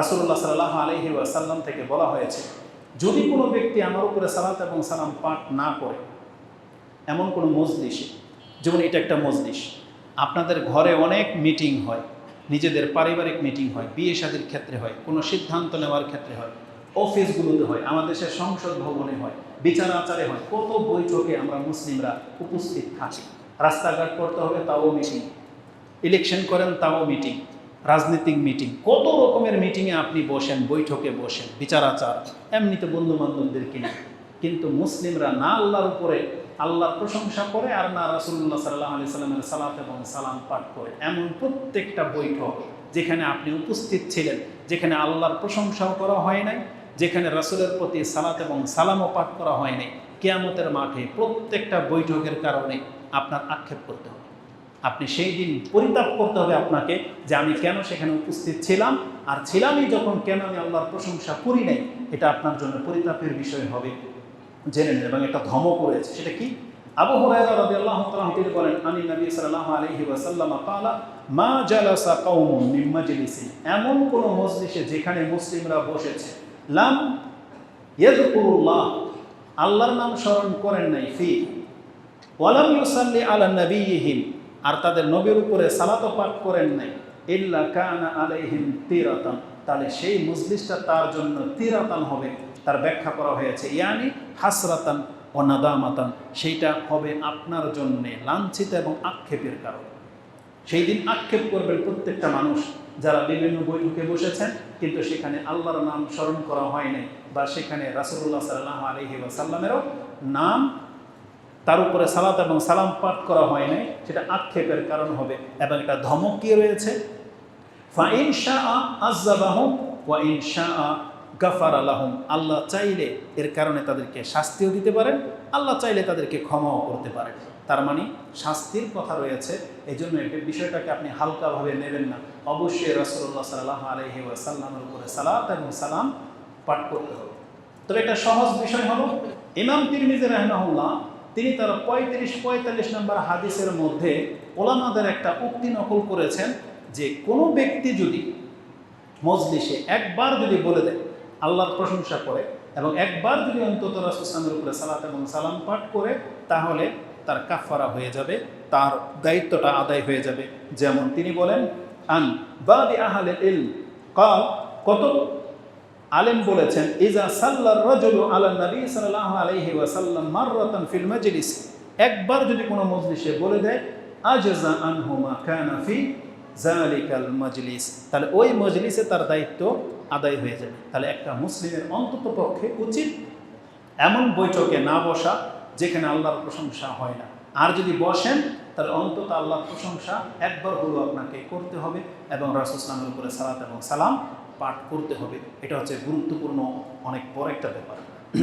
রাসুল্লাহ সাল্লাহ আলহি ওয়াসাল্লাম থেকে বলা হয়েছে, যদি কোনো ব্যক্তি আমার উপরে সালাত এবং সালাম পাঠ না করে, এমন কোনো মজলিস যেমন এটা একটা মজলিস, আপনাদের ঘরে অনেক মিটিং হয়, নিজেদের পারিবারিক মিটিং হয়, বিয়ে শাদির ক্ষেত্রে হয়, কোনো সিদ্ধান্ত নেওয়ার ক্ষেত্রে হয়, অফিসগুলোতে হয়, আমাদের দেশের সংসদ ভবনে হয়, বিচার আচারে হয়, কত বৈঠকে আমরা মুসলিমরা উপস্থিত থাকি, রাস্তাঘাট করতে হবে তাও মিটিং, ইলেকশন করেন তাও মিটিং রাজনৈতিক মিটিং কত রকমের মিটিংয়ে আপনি বসেন, বৈঠকে বসেন বিচার আচার এমনিতে বন্ধু বান্ধবদেরকে কিন্তু মুসলিমরা না আল্লাহর উপরে আল্লাহর প্রশংসা করে আর না রাসুল্লাহ সাল্লাহ আলি সাল্লামের সালাত এবং সালাম পাঠ করে। এমন প্রত্যেকটা বৈঠক যেখানে আপনি উপস্থিত ছিলেন, যেখানে আল্লাহর প্রশংসাও করা হয় নাই, যেখানে রাসুলের প্রতি সালাত এবং সালামও পাঠ করা হয় নাই, কেয়ামতের মাঠে প্রত্যেকটা বৈঠকের কারণে আপনার আক্ষেপ করতে হবে। আপনি সেই দিন পরিতাপ করতে হবে আপনাকে যে আমি কেন সেখানে উপস্থিত ছিলাম আর ছিলামই যখন কেন আমি আল্লাহর প্রশংসা করি নাই এটা আপনার জন্য পরিতাপের বিষয় হবে জেনে নিন এবং একটা ধমক রয়েছে সেটা কি আবু হুরায়রা রাদিয়াল্লাহু তাআলা তিনি বলেন আমি নবী সাল্লাল্লাহু আলাইহি ওয়াসাল্লাম قال মা জালাসা কওমুন মিন মাজলিসি এমন কোন মজলিসে যেখানে মুসলিমরা বসেছে লাম ইয়াযকুরুল্লাহ আল্লাহর নাম স্মরণ করেন নাই ফি ওয়ালাম ইউসাল্লি আলা নবিয়িহিম আর তাদের নবীর উপরে সালাত পাঠ করেন নাই। ইল্লা কানা আলাইহিম তিরাতান। তাহলে সেই মজলিসটা তার জন্য তিরাতান হবে, তার ব্যাখ্যা করা হয়েছে। ইয়ানি হাসরাতান ও নাদামাতান। সেইটা হবে আপনার জন্যে লাঞ্ছিত এবং আক্ষেপের কারণ। সেই দিন আক্ষেপ করবেন প্রত্যেকটা মানুষ যারা বিভিন্ন বৈঠকে বসেছেন, কিন্তু সেখানে আল্লাহর নাম স্মরণ করা হয় নাই বা সেখানে রাসুল্লাহ সাল্লাহ আলহি ওয়াসাল্লামেরও নাম তার উপরে সালাত এবং সালাম পাঠ করা হয় নাই, সেটা আক্ষেপের কারণ হবে এবং এটা ধমক কি রয়েছে শাহ গাফার আলাহম আল্লাহ চাইলে এর কারণে তাদেরকে শাস্তিও দিতে পারেন, আল্লাহ চাইলে তাদেরকে ক্ষমাও করতে পারেন। তার মানে শাস্তির কথা রয়েছে এই জন্য এই বিষয়টাকে আপনি হালকাভাবে নেবেন না। অবশ্যই রসল্লাহ সাল্লাহ আলহি ওয়াসাল্লামের উপরে সালাত এবং সালাম পাঠ করতে হবে। তবে একটা সহজ বিষয় হলো, ইমাম তিরমিজি রহমাহুল্লাহ তিনি তার পঁয়ত্রিশ পঁয়তাল্লিশ নম্বর হাদিসের মধ্যে ওলামাদের একটা উক্তি নকল করেছেন যে কোনো ব্যক্তি যদি মজলিসে একবার যদি বলে দেয়, আল্লাহর প্রশংসা করে এবং একবার যদি অন্তত রাসুসলামের উপরে সালাত এবং সালাম পাঠ করে, তাহলে তার কাফারা হয়ে যাবে, তার দায়িত্বটা আদায় হয়ে যাবে। যেমন তিনি বলেন, আন বাদি আহলে ইল কাল কত আলেম বলেছেন, ইজা সাল্লার রজুলু আলা নবী সাল্লাল্লাহু আলাইহি ওয়াসাল্লাম মাররাতান ফিল মাজলিস। একবার যদি কোনো মজলিসে বলে দেয়, আজজা আনহু মা কানা ফি জালিকাল মজলিস, তাহলে ওই মজলিসে তার দায়িত্ব আদায় হয়ে যাবে। তাহলে একটা মুসলিমের অন্তত পক্ষে উচিত এমন বৈঠকে না বসা, যেখানে আল্লাহর প্রশংসা হয় না। আর যদি বসেন, তাহলে অন্তত আল্লাহর প্রশংসা একবার হলেও আপনাকে করতে হবে এবং রাসুসলামের উপরে সালাত এবং সালাম পাঠ করতে হবে। এটা হচ্ছে গুরুত্বপূর্ণ অনেক বড় একটা ব্যাপার।